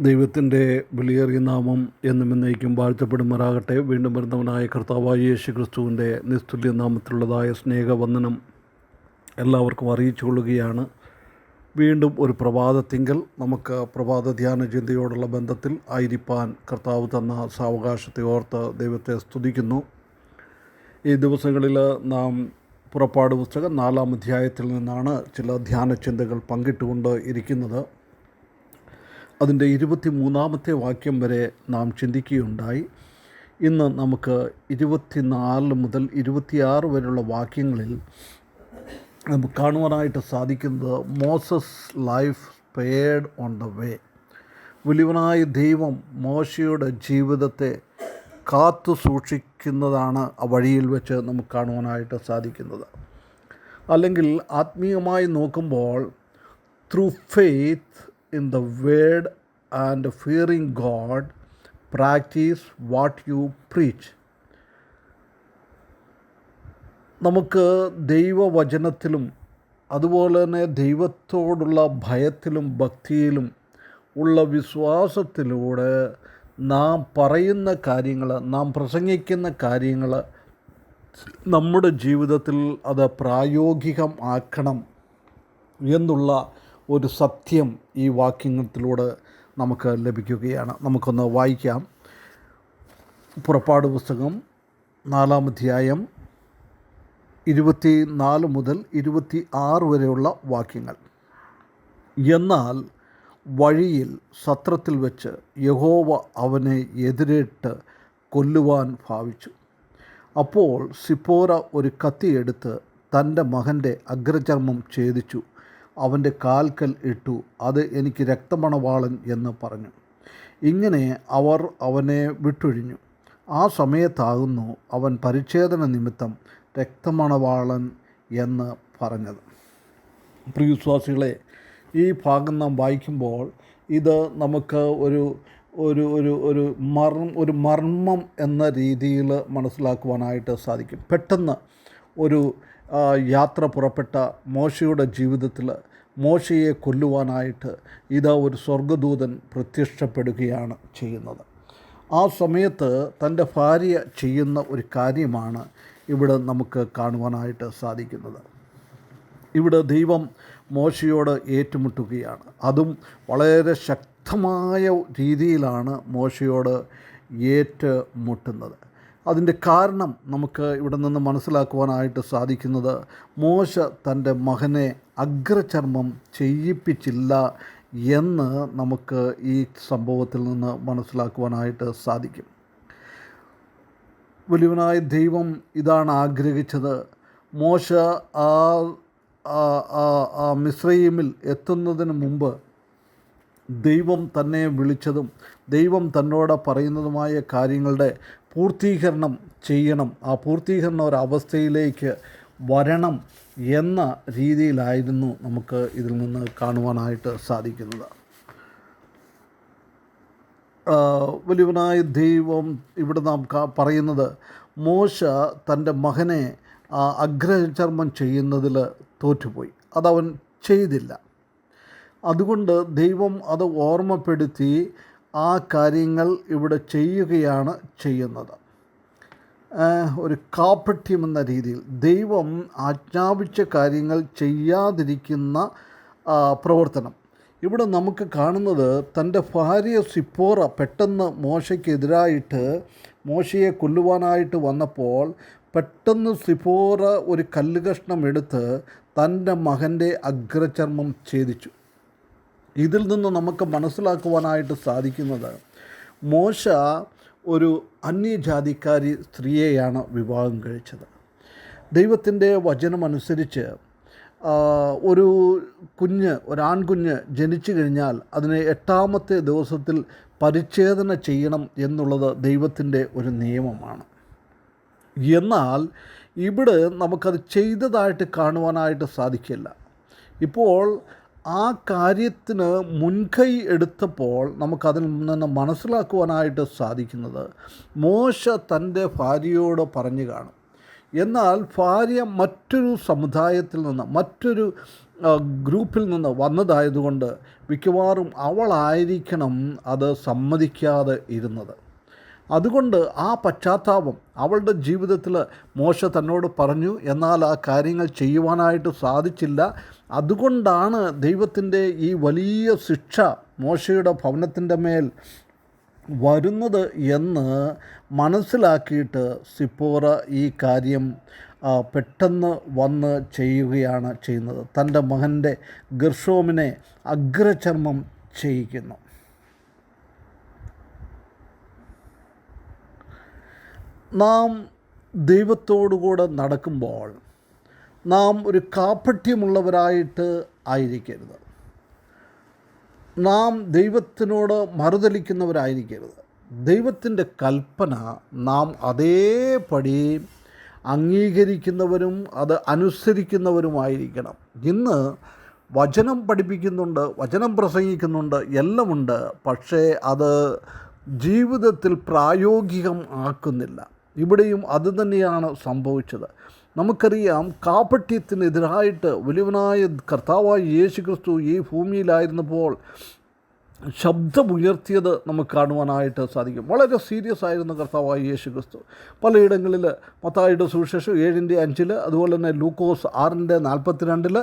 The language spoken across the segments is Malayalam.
ദൈവത്തിന്റെ വിലയേറിയ നാമം എന്നും എന്നേക്കും വാഴ്ത്തപ്പെടുമാറാകട്ടെ. വീണ്ടും വരുന്നവനായ കർത്താവായ യേശു ക്രിസ്തുവിന്റെ നിസ്തുല്യ നാമത്തിലുള്ളതായ സ്നേഹവന്ദനം എല്ലാവർക്കും അറിയിച്ചു കൊള്ളുകയാണ് വീണ്ടും ഒരു പ്രഭാതത്തിങ്കൽ നമുക്ക് പ്രഭാത ധ്യാന ചിന്തയോടുള്ള ബന്ധത്തിൽ ആയിരിക്കാൻ കർത്താവ് തന്ന സാവകാശത്തെ ഓർത്ത് ദൈവത്തെ സ്തുതിക്കുന്നു. ഈ ദിവസങ്ങളിൽ നാം പുറപ്പാട് പുസ്തകം നാലാം അധ്യായത്തിൽ നിന്നാണ് ചില ധ്യാന ചിന്തകൾ പങ്കിട്ടുകൊണ്ട് ഇരിക്കുന്നത്. അതിന്റെ ഇരുപത്തി മൂന്നാമത്തെ വാക്യം വരെ നാം ചിന്തിക്കുകയുണ്ടായി. ഇന്ന് നമുക്ക് ഇരുപത്തിനാല് മുതൽ ഇരുപത്തിയാറ് വരെയുള്ള വാക്യങ്ങളിൽ നമുക്ക് കാണുവാനായിട്ട് സാധിക്കുന്നത് Moses life spared on the way. വലിയവനായ ദൈവം മോശയുടെ ജീവിതത്തെ കാത്തു സൂക്ഷിക്കുന്നതാണ് ആ വഴിയിൽ വെച്ച് നമുക്ക് കാണുവാനായിട്ട് സാധിക്കുന്നത്. അല്ലെങ്കിൽ ആത്മീയമായി നോക്കുമ്പോൾ through faith in the word and fearing God, practice what you preach നമുക്ക് ദൈവവചനത്തിലും അതുപോലെ തന്നെ ദൈവത്തോടുള്ള ഭയത്തിലും ഭക്തിയിലും ഉള്ള വിശ്വാസത്തിലൂടെ നാം പറയുന്ന കാര്യങ്ങൾ നാം പ്രസംഗിക്കുന്ന കാര്യങ്ങൾ നമ്മുടെ ജീവിതത്തിൽ അത് പ്രായോഗികം ആക്കണം എന്നുള്ള ഒരു സത്യം ഈ വാക്യത്തിലൂടെ നമുക്ക് ലഭിക്കുകയാണ്. നമുക്കൊന്ന് വായിക്കാം. പുറപ്പാട് പുസ്തകം നാലാം അധ്യായം ഇരുപത്തി നാല് മുതൽ ഇരുപത്തി ആറ് വരെയുള്ള വാക്യങ്ങൾ. എന്നാൽ വഴിയിൽ സത്രത്തിൽ വെച്ച് യഹോവ അവനെ എതിരിട്ട് കൊല്ലുവാൻ ഭാവിച്ചു. അപ്പോൾ സിപ്പോര ഒരു കത്തിയെടുത്ത് തന്റെ മകന്റെ അഗ്രചർമ്മം ഛേദിച്ചു. അവന്റെ കാൽക്കൽ ഇട്ടു. അത് എനിക്ക് രക്തമണവാളൻ എന്ന് പറഞ്ഞു. ഇങ്ങനെ അവർ അവനെ വിട്ടൊഴിഞ്ഞു. ആ സമയത്താകുന്നു അവൻ പരിച്ഛേദന നിമിത്തം രക്തമണവാളൻ എന്ന് പറഞ്ഞത്. പ്രിയവിശ്വാസികളെ ഈ ഭാഗം നാം വായിക്കുമ്പോൾ ഇത് നമുക്ക് ഒരു ഒരു ഒരു ഒരു മർമ്മ ഒരു മർമ്മം എന്ന രീതിയിൽ മനസ്സിലാക്കുവാനായിട്ട് സാധിക്കും. പെട്ടെന്ന് ഒരു യാത്ര പുറപ്പെട്ട മോശയുടെ ജീവിതത്തിൽ മോശയെ കൊല്ലുവാനായിട്ട് ഇതാ ഒരു സ്വർഗദൂതൻ പ്രത്യക്ഷപ്പെടുകയാണ് ചെയ്യുന്നത്. ആ സമയത്ത് തന്റെ ഭാര്യ ചെയ്യുന്ന ഒരു കാര്യമാണ് ഇവിടെ നമുക്ക് കാണുവാനായിട്ട് സാധിക്കുന്നത്. ഇവിടെ ദൈവം മോശയോട് ഏറ്റുമുട്ടുകയാണ്. അതും വളരെ ശക്തമായ രീതിയിലാണ് മോശയോട് ഏറ്റുമുട്ടുന്നത്. അതിന്റെ കാരണം നമുക്ക് ഇവിടെ നിന്ന് മനസ്സിലാക്കുവാനായിട്ട് സാധിക്കുന്നത് മോശ തന്റെ മകനെ അഗ്രചർമ്മം ചെയ്യിപ്പിച്ചില്ല എന്ന് നമുക്ക് ഈ സംഭവത്തിൽ നിന്ന് മനസ്സിലാക്കുവാനായിട്ട് സാധിക്കും. വലിയവനായ ദൈവം ഇതാണ് ആഗ്രഹിച്ചത്. മോശ ആ മിശ്രയിമിൽ എത്തുന്നതിന് മുമ്പ് ദൈവം തന്നെ വിളിച്ചതും ദൈവം തന്നോട് പറയുന്നതുമായ കാര്യങ്ങളുടെ പൂർത്തീകരണം ചെയ്യണം. ആ പൂർത്തീകരണ ഒരവസ്ഥയിലേക്ക് വരണം എന്ന രീതിയിലായിരുന്നു നമുക്ക് ഇതിൽ നിന്ന് കാണുവാനായിട്ട് സാധിക്കുന്നത്. വലിയവനായ ദൈവം ഇവിടെ നാം പറയുന്നത് മോശ തന്റെ മകനെ അഗ്രചർമ്മം ചെയ്യുന്നതിൽ തോറ്റുപോയി. അതവൻ ചെയ്തില്ല. അതുകൊണ്ട് ദൈവം അത് ഓർമ്മപ്പെടുത്തി ആ കാര്യങ്ങൾ ഇവിടെ ചെയ്യുകയാണ് ചെയ്യുന്നത്. ഒരു കാപ്പഠ്യം എന്ന രീതിയിൽ ദൈവം ആജ്ഞാപിച്ച കാര്യങ്ങൾ ചെയ്യാതിരിക്കുന്ന പ്രവർത്തനം. ഇവിടെ നമുക്ക് കാണുന്നത് തന്റെ ഭാര്യ സിപ്പോറ പെട്ടെന്ന് മോശയ്ക്കെതിരായിട്ട് മോശയെ കൊല്ലുവാനായിട്ട് വന്നപ്പോൾ പെട്ടെന്ന് സിപ്പോറ ഒരു കല്ലുകഷ്ണം എടുത്ത് തന്റെ മകന്റെ അഗ്രചർമ്മം ഛേദിച്ചു. ഇതിൽ നിന്ന് നമുക്ക് മനസ്സിലാക്കുവാനായിട്ട് സാധിക്കുന്നത് മോശ ഒരു അന്യജാതിക്കാരി സ്ത്രീയെയാണ് വിവാഹം കഴിച്ചത്. ദൈവത്തിന്റെ വചനമനുസരിച്ച് ഒരു കുഞ്ഞ് ഒരാൺകുഞ്ഞ് ജനിച്ചു കഴിഞ്ഞാൽ അതിനെ എട്ടാമത്തെ ദിവസത്തിൽ പരിച്ഛേദന ചെയ്യണം എന്നുള്ളത് ദൈവത്തിന്റെ ഒരു നിയമമാണ്. എന്നാൽ ഇവിടെ നമുക്കത് ചെയ്തതായിട്ട് കാണുവാനായിട്ട് സാധിക്കില്ല. ഇപ്പോൾ ആ കാര്യത്തിന് മുൻകൈ എടുത്തപ്പോൾ നമുക്കതിൽ നിന്ന് മനസ്സിലാക്കുവാനായിട്ട് സാധിക്കുന്നത് മോശ തന്റെ ഭാര്യയോട് പറഞ്ഞു കാണും. എന്നാൽ ഭാര്യ മറ്റൊരു സമുദായത്തിൽ നിന്ന് മറ്റൊരു ഗ്രൂപ്പിൽ നിന്ന് വന്നതായതുകൊണ്ട് മിക്കവാറും അവളായിരിക്കണം അത് സമ്മതിക്കാതെ ഇരുന്നത്. അതുകൊണ്ട് ആ പശ്ചാത്താപം അവളുടെ ജീവിതത്തിൽ മോശ തന്നോട് പറഞ്ഞു എന്നാൽ ആ കാര്യങ്ങൾ ചെയ്യുവാനായിട്ട് സാധിച്ചില്ല. അതുകൊണ്ടാണ് ദൈവത്തിന്റെ ഈ വലിയ ശിക്ഷ മോശയുടെ ഭവനത്തിന്റെ മേൽ വരുന്നത് എന്ന് മനസ്സിലാക്കിയിട്ട് സിപ്പോറ ഈ കാര്യം പെട്ടെന്ന് വന്ന് ചെയ്യുകയാണ് ചെയ്യുന്നത്. തന്റെ മകന്റെ ഗർഷോമിനെ അഗ്രചർമ്മം ചെയ്യിക്കുന്നു. നാം ദൈവത്തോടുകൂടെ നടക്കുമ്പോൾ നാം ഒരു കാപ്പട്യമുള്ളവരായിട്ട് ആയിരിക്കരുത്. നാം ദൈവത്തിനോട് മറുതലിക്കുന്നവരായിരിക്കരുത്. ദൈവത്തിന്റെ കൽപ്പന നാം അതേപടി അംഗീകരിക്കുന്നവരും അത് അനുസരിക്കുന്നവരുമായിരിക്കണം. ഇന്ന് വചനം പഠിപ്പിക്കുന്നുണ്ട് വചനം പ്രസംഗിക്കുന്നുണ്ട് എല്ലാമുണ്ട് പക്ഷേ അത് ജീവിതത്തിൽ പ്രായോഗികം ആക്കുന്നില്ല. ഇവിടെയും അതുതന്നെയാണ് സംഭവിച്ചത്. നമുക്കറിയാം കാപട്യത്തിനെതിരായിട്ട് വലിയവനായ കർത്താവായ യേശു ക്രിസ്തു ഈ ഭൂമിയിലായിരുന്നപ്പോൾ ശബ്ദമുയർത്തിയത് നമുക്ക് കാണുവാനായിട്ട് സാധിക്കും. വളരെ സീരിയസ് ആയിരുന്ന കർത്താവായ യേശു ക്രിസ്തു പലയിടങ്ങളിൽ മത്തായിയുടെ സുവിശേഷം ഏഴിന്റെ അഞ്ചിൽ അതുപോലെ തന്നെ ലൂക്കോസ് ആറിന്റെ നാൽപ്പത്തിരണ്ടിൽ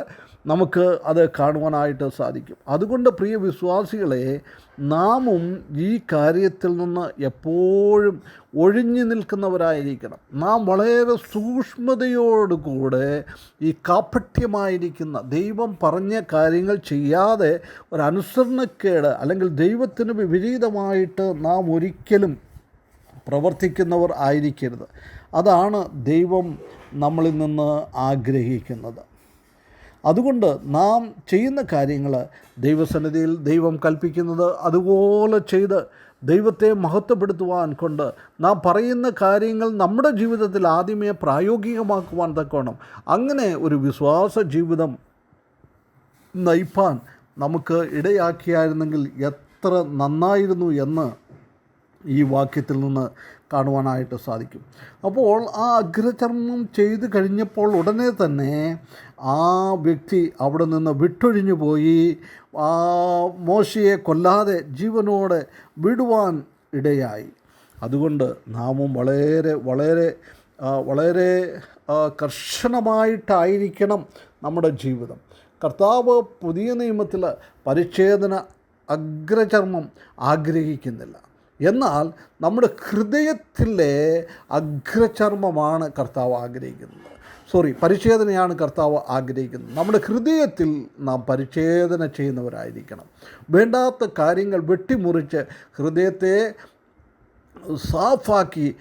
നമുക്ക് അത് കാണുവാനായിട്ട് സാധിക്കും. അതുകൊണ്ട് പ്രിയ വിശ്വാസികളെ നാമും ഈ കാര്യത്തിൽ നിന്ന് എപ്പോഴും ഒഴിഞ്ഞു നിൽക്കുന്നവരായിരിക്കണം. നാം വളരെ സൂക്ഷ്മതയോടുകൂടെ ഈ കാപ്പട്യമായിരിക്കുന്ന ദൈവം പറഞ്ഞ കാര്യങ്ങൾ ചെയ്യാതെ ഒരനുസരണക്കേട് അല്ലെങ്കിൽ ദൈവത്തിന് വിപരീതമായിട്ട് നാം ഒരിക്കലും പ്രവർത്തിക്കുന്നവർ ആയിരിക്കരുത്. അതാണ് ദൈവം നമ്മളിൽ നിന്ന് ആഗ്രഹിക്കുന്നത്. അതുകൊണ്ട് നാം ചെയ്യുന്ന കാര്യങ്ങൾ ദൈവസന്നിധിയിൽ ദൈവം കൽപ്പിക്കുന്നത് അതുപോലെ ചെയ്ത് ദൈവത്തെ മഹത്വപ്പെടുത്തുവാൻ കൊണ്ട് നാം പറയുന്ന കാര്യങ്ങൾ നമ്മുടെ ജീവിതത്തിൽ ആദ്യമേ പ്രായോഗികമാക്കുവാൻ തക്കോണം അങ്ങനെ ഒരു വിശ്വാസ ജീവിതം നയിപ്പാൻ നമുക്ക് ഇടയാക്കിയായിരുന്നെങ്കിൽ എത്ര നന്നായിരുന്നു എന്ന് ഈ വാക്യത്തിൽ നിന്ന് കാണുവാനായിട്ട് സാധിക്കും. അപ്പോൾ ആ അഗ്രചർമ്മം ചെയ്ത് കഴിഞ്ഞപ്പോൾ ഉടനെ തന്നെ ആ വ്യക്തി അവിടെ നിന്ന് വിട്ടൊഴിഞ്ഞു പോയി. ആ മോശയെ കൊല്ലാതെ ജീവനോടെ വിടുവാൻ ഇടയായി. അതുകൊണ്ട് നാമും വളരെ വളരെ വളരെ കർശനമായിട്ടായിരിക്കണം നമ്മുടെ ജീവിതം. കർത്താവ് പുതിയ നിയമത്തിൽ പരിച്ഛേദന അഗ്രചർമ്മം ആഗ്രഹിക്കുന്നില്ല. എന്നാൽ നമ്മുടെ ഹൃദയത്തിലെ അഗ്രചർമ്മമാണ് കർത്താവ് ആഗ്രഹിക്കുന്നത്. സോറി പരിച്ഛേദനയാണ് കർത്താവ് ആഗ്രഹിക്കുന്നത്. നമ്മുടെ ഹൃദയത്തിൽ നാം പരിച്ഛേദന ചെയ്യുന്നവരായിരിക്കണം. വേണ്ടാത്ത കാര്യങ്ങൾ വെട്ടിമുറിച്ച് ഹൃദയത്തെ സാഫാക്കി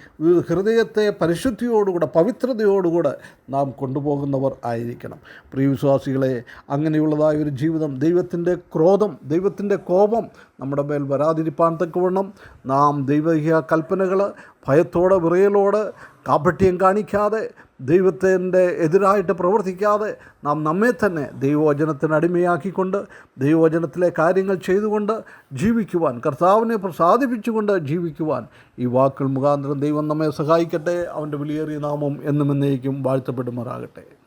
ഹൃദയത്തെ പരിശുദ്ധിയോടുകൂടെ പവിത്രതയോടുകൂടെ നാം കൊണ്ടുപോകുന്നവർ ആയിരിക്കണം. പ്രിയവിശ്വാസികളെ അങ്ങനെയുള്ളതായ ഒരു ജീവിതം ദൈവത്തിന്റെ ക്രോധം ദൈവത്തിന്റെ കോപം നമ്മുടെ മേൽ വരാതിരിപ്പാൻ തക്കവണ്ണം നാം ദൈവിക കൽപ്പനകൾ ഭയത്തോടെ വിറയലോട് കാപട്യം കാണിക്കാതെ ദൈവത്തിന്റെ എതിരായിട്ട് പ്രവർത്തിക്കാതെ നാം നമ്മെ തന്നെ ദൈവവചനത്തിന് അടിമയാക്കിക്കൊണ്ട് ദൈവവചനത്തിലെ കാര്യങ്ങൾ ചെയ്തുകൊണ്ട് ജീവിക്കുവാൻ കർത്താവിനെ പ്രസാദിപ്പിച്ചുകൊണ്ട് ജീവിക്കുവാൻ ഈ വാക്കുകൾ മുഖാന്തരം ദൈവം നമ്മെ സഹായിക്കട്ടെ. അവന്റെ വിലയേറിയ നാമം എന്നും എന്നേക്കും വാഴ്ത്തപ്പെടുമാറാകട്ടെ.